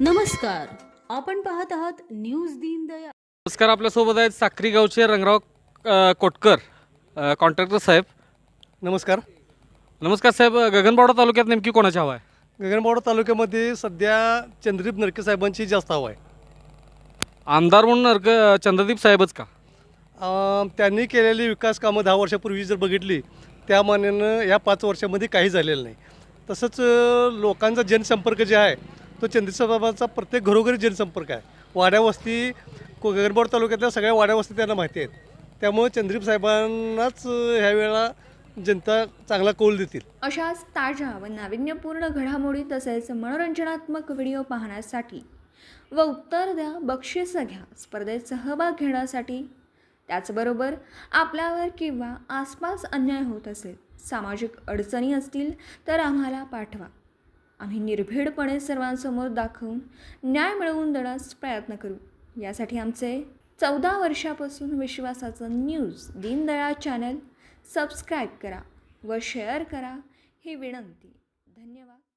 नमस्कार. आपण पाहत आहात न्यूज दीनदयाळ नमस्कार आपल्यासोबत आहेत साक्री गावचे रंगराव अ, कोटकर कॉन्ट्रॅक्टर साहेब. नमस्कार. नमस्कार साहेब गगनबावडा तालुक्यात नेमकी कोणाची हवा आहे? गगनबावडा तालुक्यामध्ये सध्या चंद्रदीप नरके साहेबांची जास्त हवा आहे. आमदार म्हणून नरक चंद्रदीप साहेबच का? अं, त्यांनी केलेली विकास कामं दहा वर्षापूर्वी जर बघितली त्या मानानं या पाच वर्षामध्ये काही झालेलं नाही. तसंच अं, लोकांचा जनसंपर्क जे आहे तो चंद्रदीप प्रत्येक घरोघरी जनसंपर्क आहे. वाड्या वस्ती तालुक्यातल्या सगळ्या वाड्या वस्ती त्यांना माहिती आहेत. त्यामुळे चंद्रीप साहेबांनाच ह्यावेळेला ह्या जनता चांगला कौल देतील. अशाच ताज्या व नाविन्यपूर्ण घडामोडी तसेच मनोरंजनात्मक व्हिडिओ पाहण्यासाठी व उत्तर द्या बक्षीस घ्या स्पर्धेत सहभाग घेण्यासाठी त्याचबरोबर आपल्यावर किंवा आसपास अन्याय होत असेल सामाजिक अडचणी असतील तर आम्हाला पाठवा. आम्ही निर्भीडपणे सर्वांसमोर दाखवून न्याय मिळवून देण्यास प्रयत्न करू. यासाठी आमचे चौदा वर्षापासून विश्वासाचं न्यूज दीनदयाळ चॅनल सबस्क्राईब करा व शेअर करा ही विनंती. धन्यवाद.